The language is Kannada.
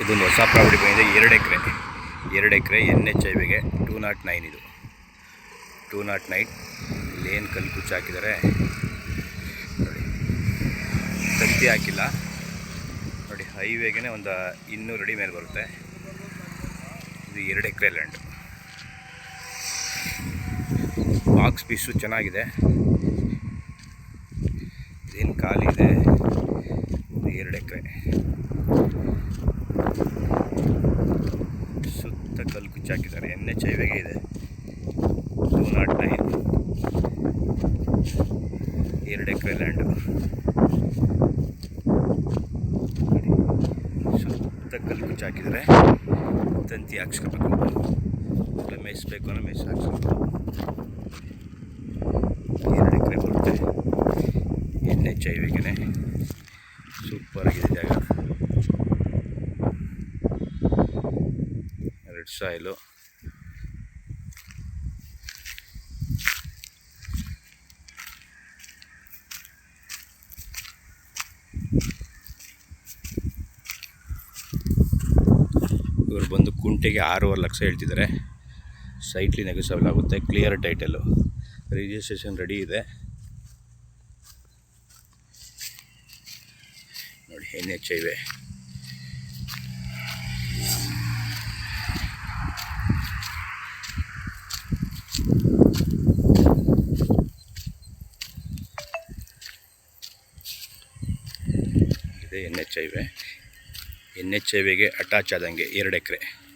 ಇದೊಂದು ಹೊಸ ಪ್ರಾಪರ್ಟಿ ಬಂದಿದೆ. ಎರಡು ಎಕರೆ. ಎರಡು ಎಕರೆ ಎನ್ ಎಚ್ ಐ ವಿಗೆ ಟೂ ನಾಟ್ ನೈನ್ ಇದು. ಟೂ ನಾಟ್ ನೈನ್ ಲೇನ್ ಕಲ್ಲು ಕುಚ್ಚು ಹಾಕಿದ್ದಾರೆ. ನೋಡಿ. ತಂತಿ ಹಾಕಿಲ್ಲ. ನೋಡಿ ಹೈವೇಗೆ ಒಂದು ಇನ್ನೂರು ಅಡಿ ಮೇಲೆ ಬರುತ್ತೆ. ಇದು ಎರಡು ಎಕರೆ ಲ್ಯಾಂಡ್ ಬಾಕ್ಸ್ ಪೀಸು ಚೆನ್ನಾಗಿದೆ. ಇದೇನು ಖಾಲಿ ಇದು ಎರಡು ಎಕರೆ ಸುತ್ತ ಕಲ್ಲು ಕುಚ್ಚು ಹಾಕಿದ್ದಾರೆ ಎನ್ ಎಚ್ ಹೈವೇಗೆ ಇದೆ. ಟೂ ನಾಟ್ ನೈನ್ ಎರಡು ಎಕರೆ ಲ್ಯಾಂಡು ಸುತ್ತ ಕಲ್ಲು ಕುಚ್ಚು ಹಾಕಿದರೆ ತಂತಿ ಹಾಕ್ಸ್ಕೊಬೇಕು. ಮೇಯಿಸ್ಬೇಕು ಅನ್ನೋ ಮೇಯ್ಸಿ ಹಾಕ್ಸ್ಬೇಕು ಎರಡು ಎಕರೆ ಬರುತ್ತೆ. ಎನ್ ಎಚ್ ಹೈವೇಗೆ ಸೂಪರಾಗಿದೆ ಜಾಗ. Red soil. ಇವರು ಬಂದು ಕುಂಟೆಗೆ ಆರೂವರೆ ಲಕ್ಷ ಹೇಳ್ತಿದ್ದಾರೆ. ಸೈಟ್ಲಿ ನೆಗೆಸಬೇಕಾಗುತ್ತೆ ಕ್ಲಿಯರ್ ಟೈಟಲ್ಲು ರಿಜಿಸ್ಟ್ರೇಷನ್ ರೆಡಿ ಇದೆ. ನೋಡಿ ಎನ್ ಎಚ್ ಐವೆ ಇದೆ N H highway N H ಐವೆಗೆ attach ಆದಂಗೆ ಎರಡು ಎಕರೆ.